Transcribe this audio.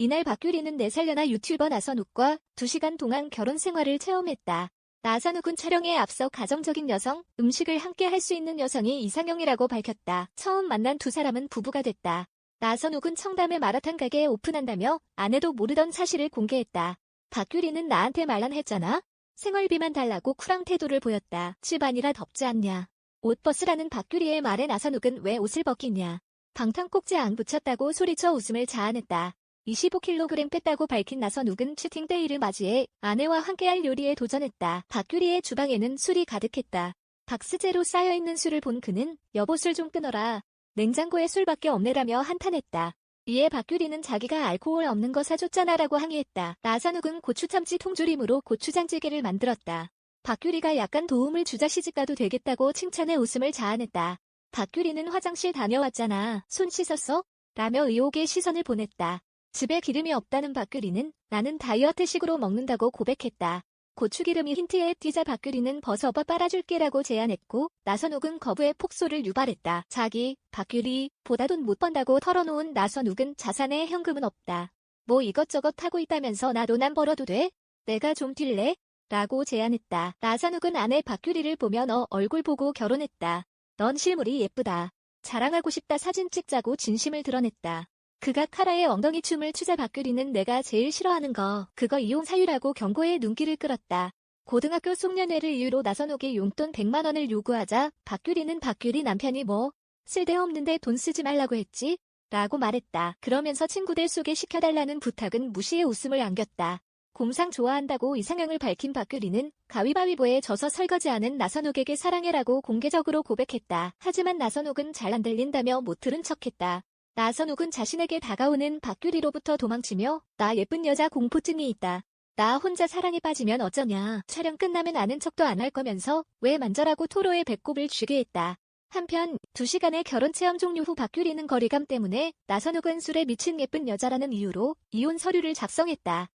이날 박규리는 4살려나 유튜버 나선욱과 2시간 동안 결혼 생활을 체험했다. 나선욱은 촬영에 앞서 가정적인 여성, 음식을 함께 할 수 있는 여성이 이상형이라고 밝혔다. 처음 만난 두 사람은 부부가 됐다. 나선욱은 청담의 마라탕 가게에 오픈한다며 아내도 모르던 사실을 공개했다. 박규리는 나한테 말란 했잖아? 생활비만 달라고 쿨한 태도를 보였다. 집안이라 덥지 않냐. 옷 벗으라는 박규리의 말에 나선욱은 왜 옷을 벗기냐. 방탄 꼭지 안 붙였다고 소리쳐 웃음을 자아냈다. 25kg 뺐다고 밝힌 나선욱은 슈팅데이를 맞이해 아내와 함께할 요리에 도전했다. 박규리의 주방에는 술이 가득했다. 박스제로 쌓여있는 술을 본 그는 여보 술 좀 끊어라. 냉장고에 술밖에 없네라며 한탄했다. 이에 박규리는 자기가 알코올 없는 거 사줬잖아라고 항의했다. 나선욱은 고추참치 통조림으로 고추장찌개를 만들었다. 박규리가 약간 도움을 주자 시집가도 되겠다고 칭찬해 웃음을 자아냈다. 박규리는 화장실 다녀왔잖아. 손 씻었어? 라며 의혹의 시선을 보냈다. 집에 기름이 없다는 박규리는 나는 다이어트식으로 먹는다고 고백했다. 고추기름이 힌트에 띄자 박규리는 벗어봐 빨아줄게라고 제안했고 나선욱은 거부의 폭소를 유발했다. 자기, 박규리, 보다 돈 못 번다고 털어놓은 나선욱은 자산에 현금은 없다. 뭐 이것저것 하고 있다면서 나돈안 벌어도 돼? 내가 좀 뛸래? 라고 제안했다. 나선욱은 아내 박규리를 보며 너 얼굴 보고 결혼했다. 넌 실물이 예쁘다. 자랑하고 싶다 사진 찍자고 진심을 드러냈다. 그가 카라의 엉덩이 춤을 추자 박규리는 내가 제일 싫어하는 거 그거 이용 사유라고 경고에 눈길을 끌었다. 고등학교 송년회를 이유로 나선욱이 용돈 100만 원을 요구하자 박규리는 박규리 남편이 뭐 쓸데없는데 돈 쓰지 말라고 했지? 라고 말했다. 그러면서 친구들 소개시켜달라는 부탁은 무시의 웃음을 안겼다. 곰상 좋아한다고 이상형을 밝힌 박규리는 가위바위보에 져서 설거지하는 나선욱에게 사랑해라고 공개적으로 고백했다. 하지만 나선욱은 잘 안 들린다며 못 들은 척했다. 나선욱은 자신에게 다가오는 박규리로부터 도망치며 나 예쁜 여자 공포증이 있다. 나 혼자 사랑에 빠지면 어쩌냐. 촬영 끝나면 아는 척도 안 할 거면서 왜 만져라고 토로에 배꼽을 쥐게 했다. 한편 2시간의 결혼 체험 종료 후 박규리는 거리감 때문에 나선욱은 술에 미친 예쁜 여자라는 이유로 이혼 서류를 작성했다.